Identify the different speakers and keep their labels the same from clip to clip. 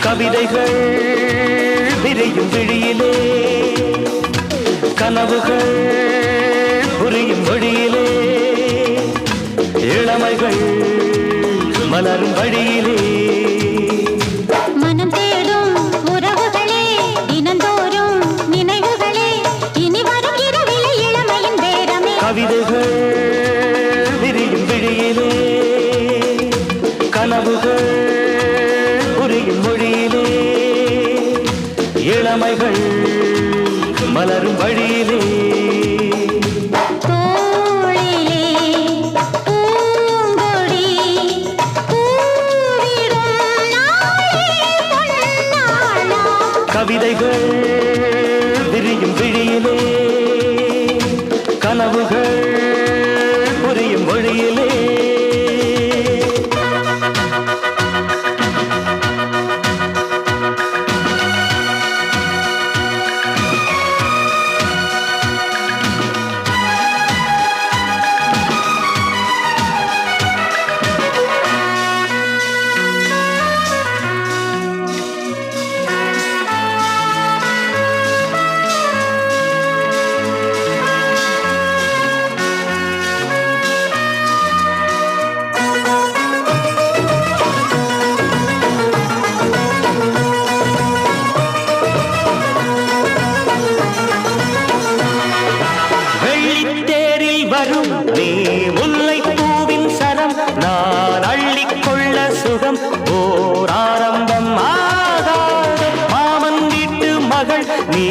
Speaker 1: கவிதைகள் விரையும் விழியிலே கனவுகள் புரியும் வழியிலே இளமைகள் மலரும் வழியிலே. திறமைகள் மலரும் வழியிலே. கவிதைகள் விரியும் விழியிலே. கனவுகள் புரியும் மொழியிலே தரும். நீ முல்லை பூவின் சரம் நான் அள்ளிக்கொள்ள சுகம். ஓர் ஆரம்பம் ஆகாது. மாமன் வீட்டு மகள் நீ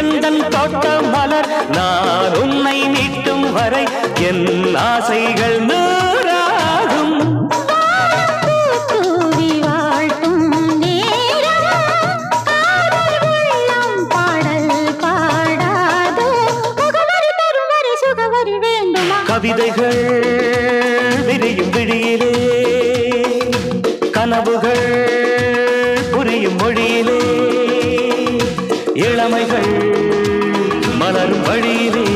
Speaker 1: எந்த தோட்ட மலர்? நான் உன்னை மீட்டும் வரை என் ஆசைகள் நூறாகும்
Speaker 2: பாடல் முகவரி பெருவரி சுகவரி
Speaker 1: கவிதைகள் விரியும் விழியிலே கனவுகள் புரியும் மொழியிலே இளமைகள் மலரும் வழியிலே.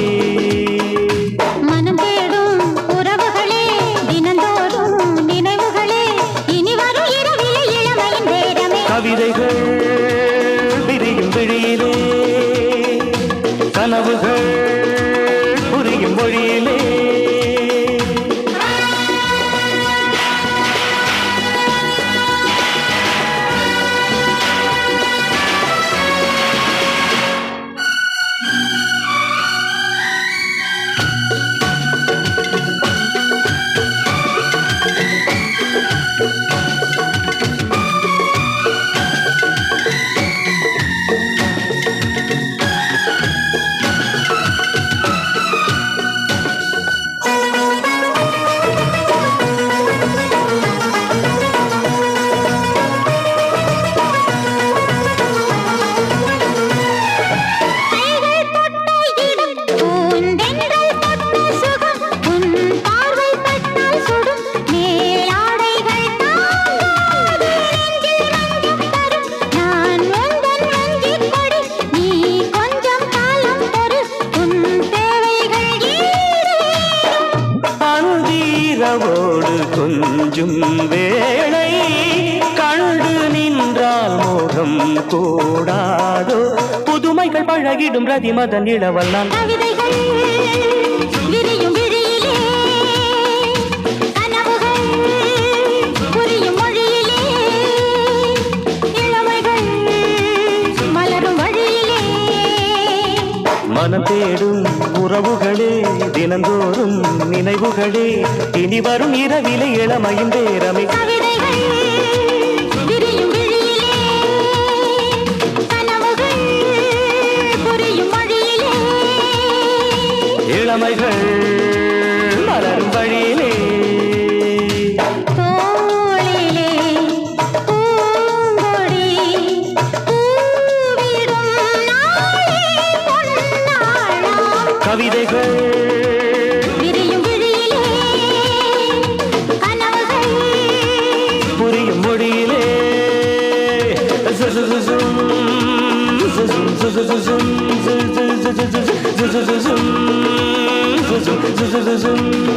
Speaker 1: கூடாதோ புதுமைகள் பழகிடும் ரதிமதன்
Speaker 2: இளவல் நான்
Speaker 1: மனம் தேடும் உறவுகளே தினந்தோறும் நினைவுகளே இனி வரும் இரவிலே இளமையின் பேரமை. இளமைகள் மலரும் வழியிலே கவிதைகள் புரியும் மொழியிலே சுசும் சுசும் சுசும் சுசும் Baptism